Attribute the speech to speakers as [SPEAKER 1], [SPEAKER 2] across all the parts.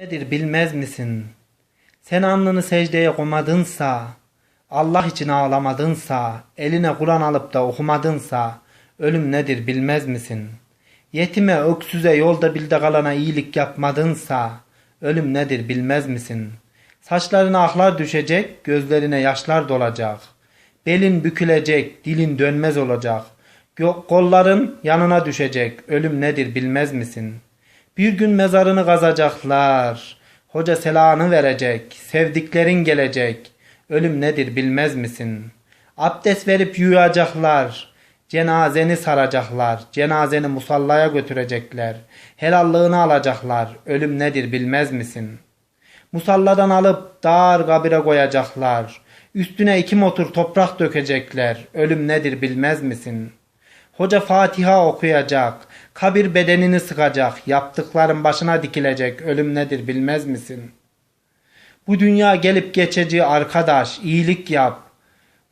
[SPEAKER 1] Nedir bilmez misin? Sen alnını secdeye koymadınsa, Allah için ağlamadınsa, eline Kur'an alıp da okumadınsa, ölüm nedir bilmez misin? Yetime, öksüze, yolda bilde kalana iyilik yapmadınsa, ölüm nedir bilmez misin? Saçlarına aklar düşecek, gözlerine yaşlar dolacak. Belin bükülecek, dilin dönmez olacak. Kolların yanına düşecek, ölüm nedir bilmez misin? Bir gün mezarını kazacaklar. Hoca selanı verecek, sevdiklerin gelecek. Ölüm nedir bilmez misin? Abdest verip yuyacaklar. Cenazeni saracaklar. Cenazeni musallaya götürecekler. Helallığını alacaklar. Ölüm nedir bilmez misin? Musalladan alıp dar kabire koyacaklar. Üstüne iki motor toprak dökecekler. Ölüm nedir bilmez misin? Hoca Fatiha okuyacak. Kabir bedenini sıkacak. Yaptıkların başına dikilecek. Ölüm nedir bilmez misin? Bu dünya gelip geçici arkadaş. iyilik yap.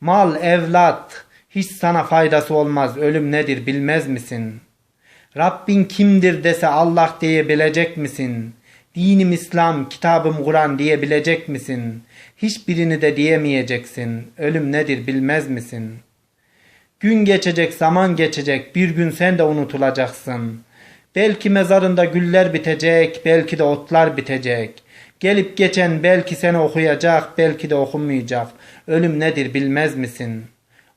[SPEAKER 1] Mal, evlat. Hiç sana faydası olmaz. Ölüm nedir bilmez misin? Rabbin kimdir dese Allah diyebilecek misin? Dinim İslam, kitabım Kur'an diyebilecek misin? Hiçbirini de diyemeyeceksin. Ölüm nedir bilmez misin? Gün geçecek, zaman geçecek, bir gün sen de unutulacaksın. Belki mezarında güller bitecek, belki de otlar bitecek. Gelip geçen belki seni okuyacak, belki de okumayacak. Ölüm nedir bilmez misin?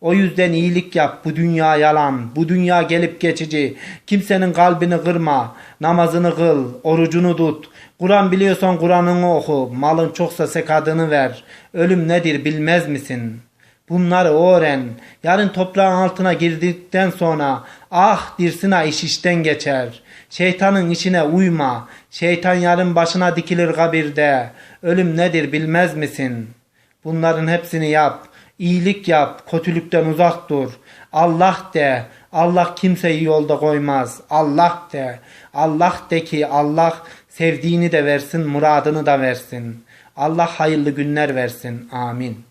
[SPEAKER 1] O yüzden iyilik yap, bu dünya yalan, bu dünya gelip geçici. Kimsenin kalbini kırma, namazını kıl, orucunu tut. Kur'an biliyorsan Kur'an'ını oku, malın çoksa sekadını ver. Ölüm nedir bilmez misin?'' Bunları öğren. Yarın toprağın altına girdikten sonra ah dirsina iş işten geçer. Şeytanın içine uyma. Şeytan yarın başına dikilir kabirde. Ölüm nedir bilmez misin? Bunların hepsini yap. İyilik yap. Kötülükten uzak dur. Allah de. Allah kimseyi yolda koymaz. Allah de. Allah de ki Allah sevdiğini de versin, muradını da versin. Allah hayırlı günler versin. Amin.